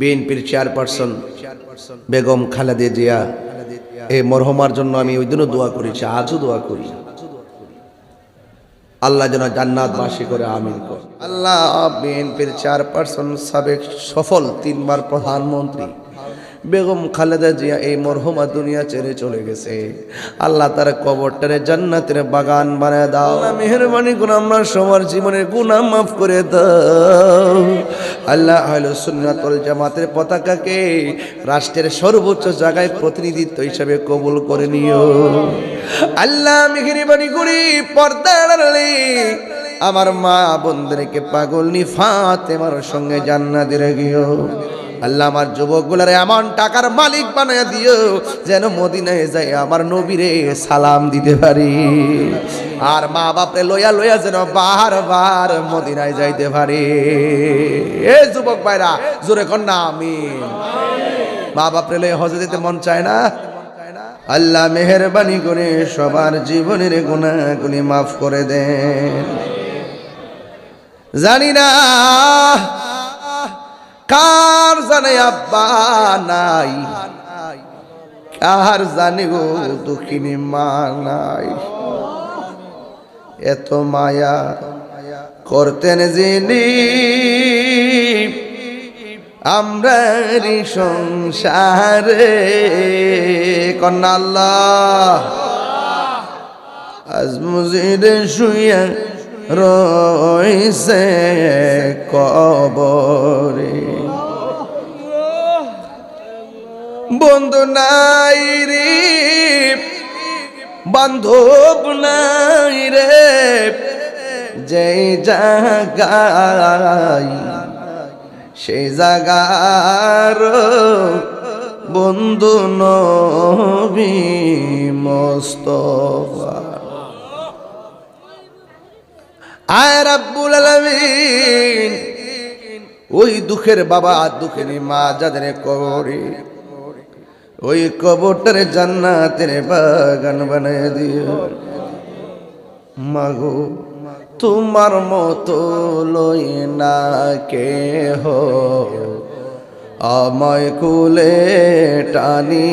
বিএনপির চেয়ারপারসন বেগম খালেদা জিয়া। এই মরহমার জন্য আমি ওই দিনও দোয়া করেছি আজও দোয়া করি। আল্লাহ যেন জান্নাত বাসী করে আমিন কর। আল্লাহ বিএনপির চেয়ারপারসন সাবেক সফল তিনবার প্রধানমন্ত্রী। বেগম খালেদা জিয়া এই মরহমা দুনিয়া ছেড়ে চলে গেছে। আল্লাহ তার কবরটারে জান্নাতের বাগান বানায় দাও। আল্লাহ মেহরবানি করে আমরা সবার জীবনের গুনাহ মাফ করে দাও। আল্লাহ সুন্নাতল জামাতের পতাকাকে রাষ্ট্রের সর্বোচ্চ জায়গায় প্রতিনিধিত্ব হিসাবে কবুল করে নিও। আল্লাহ মেহরবানি করি পর্দা আমার মা বন্ধুকে পাগল নি ফাতেমার সঙ্গে জান্নাতে গিয়েও আল্লাহ আমার যুবকগুলার এমন টাকার মালিক বানায় দিও যেন মদিনায় যাই আমার নবীরে সালাম দিতে পারি। আর মা বাপরে লইয়া লইয়া যেন বারবার মদিনায় যাইতে পারি। এ যুবক ভাইরা, জোরে না আমি মা বাপরে লইয়া হজে দিতে মন চায় না। আল্লাহ মেহরবানি করে সবার জীবনের গুণাগুলি মাফ করে দেন। জানি না কার জানে আব্বা নাই? কার জানি গো দুঃখিনী মা নাই? এত মায়া করতেন যিনি, আমরা সংসারে কন্যা আল্লাহ। আজ মুজিরে শুইয়া রইছে কবরে। বন্ধু নাই রে, বান্ধব নাই রে, যে জাগাই সেই জাগার বন্ধু নবী মোস্তফা। আয় রাব্বুল আলামিন, ওই দুঃখের বাবা দুঃখের মা যাদের কবরে ওই কবরটার জান্নাতের বাগান বানায় দিও। মাগো, তোমার মতো লই না কে হো আমায় কুলে টানি।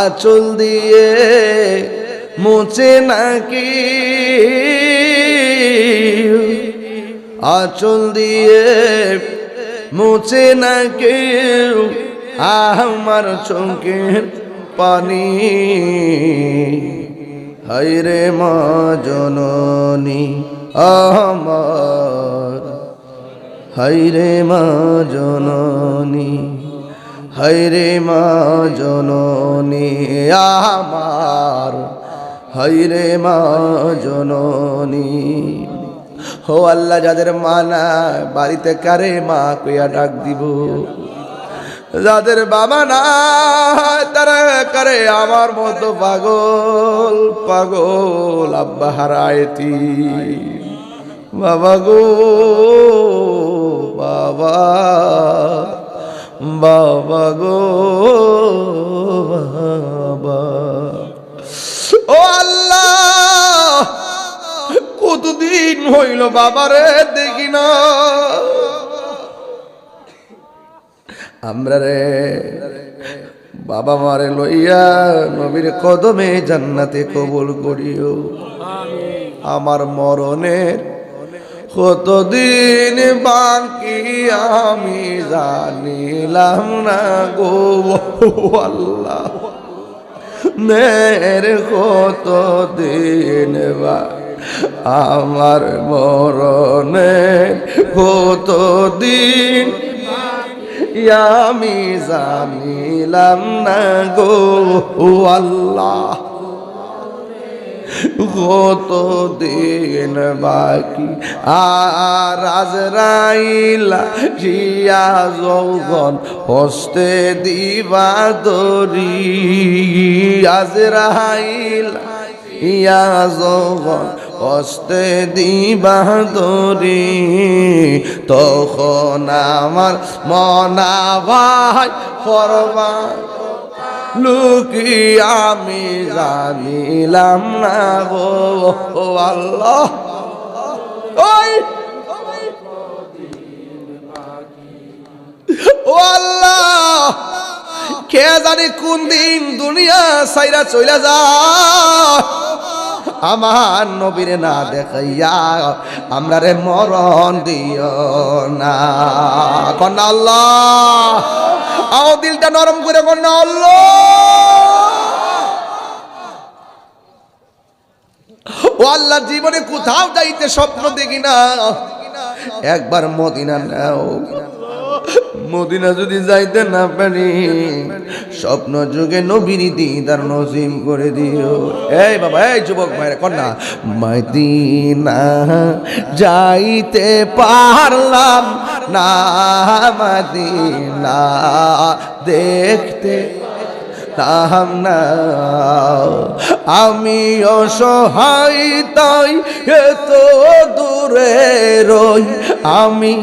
আচল দিয়ে মুছে নাকি? আচল দিয়ে মুছে না কেউ আমার চোখের পানি। হাইরে মা জননী আমার। হাইরে মা জননী হাইরে মা জননী আমার। হাইরে মা জননী। হো আল্লাহ, যাদের মানা বাড়িতে কারে মা কইয়া ডাক দিব। যাদের বাবা না তারা করে আমার মতো পাগল পাগল আব্বা হারায়তি বাবা গো, বাবা বাবা গো, বাবা। ও আল্লাহ, কতদিন হইল বাবারে দেখি না। আমরা রে বাবা মারে লইয়া নবীর কদমে জান্নাতে কবুল করিও। আমার মরণের কতদিন বাকি আমি জানিলাম না গো। আল্লাহ নের কত দিন বা আমার মরণের কত দিন আমি জানিলাম না গো আল্লাহ। কত দিন বাকি, আর আজরাইলা শিয়া যৌগন হস্তে দিবা দরি। আজরাইলা ইয়া যৌগন হস্তে দিবা দরি, তখন আমার মনা ভাই ফরবা লুকি আমি জানিলাম না গো আল্লাহ। ওই, ও আল্লাহ, কে জানে কোন দিন দুনিয়া সাইরা চইলা যা আমার নবীরে না দেখাইয়া আমরা রে মরণ দিও না। কন্যা আল্লাহ আও দিলটা নরম করে কন্যা আল্লাহ। ও আল্লাহ, জীবনে কোথাও যাইতে স্বপ্ন দেখি না। একবার মদিনা নাও। মদিনা যদি যাইতে না পারি, স্বপ্ন যুগে নবীর দিদার নজিম করে দিও। এই বাবা, এই যুবক ভাইরা, কন্যা, মদিনা যাইতে পারলাম না, মদিনা দেখতে তাহাম না। আমি অসহায়, তাই এত দূরে রই আমি।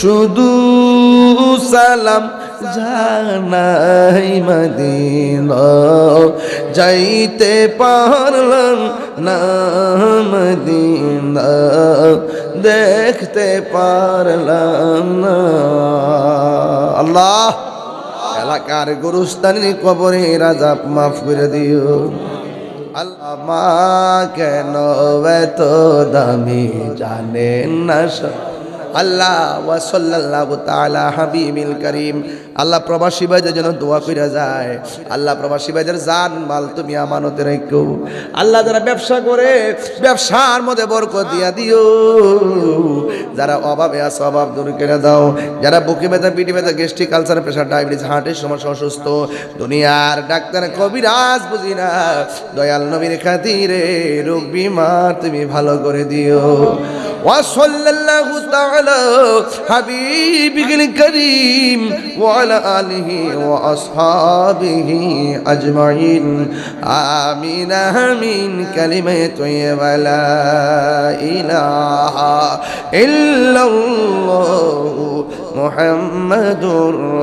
শুধু সালাম জানাই মদিনা। যাইতে পারলাম না মদিনা। দেখতে পারলাম না। আল্লাহ, এলাকার গুরুস্তানি কবরে রাজা মাফ করে দিও। আল্লাহ মা কেন এত দামি জানেন না সব? আল্লাহ ওয়াসাল্লাল্লাহু তাআলা হাবিবিল করিম। আল্লাহ প্রবাসী ভাইদের যেন দোয়া কইরা যায়। আল্লাহ প্রবাসী ভাইদের জান মাল তুমি আমানতে রাখো আল্লাহ যারা ব্যবসা করে, ব্যবসার মধ্যে বরকত দিয়া দিও। যারা অভাবে আছে, অভাব দূর করে দাও। যারা বুকে ব্যথা, পিঠে ব্যথা গ্যাস্ট্রিক কালচার প্রেশার ডায়াবেটিস হার্টের সমস্যা অসুস্থ, দুনিয়ার ডাক্তার, কবিরাজ বুঝি না। দয়াল নবীর খাতিরে রোগ বিমার তুমি ভালো করে দিও। وصلى الله تعالى حبيبك الكريم وعلى آله وأصحابه أجمعين. آمين آمين. كلمة طيبة لا إله إلا الله. محمد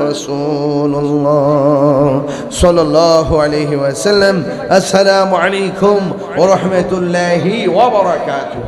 رسول الله صلى الله عليه وسلم. السلام عليكم ورحمة الله وبركاته.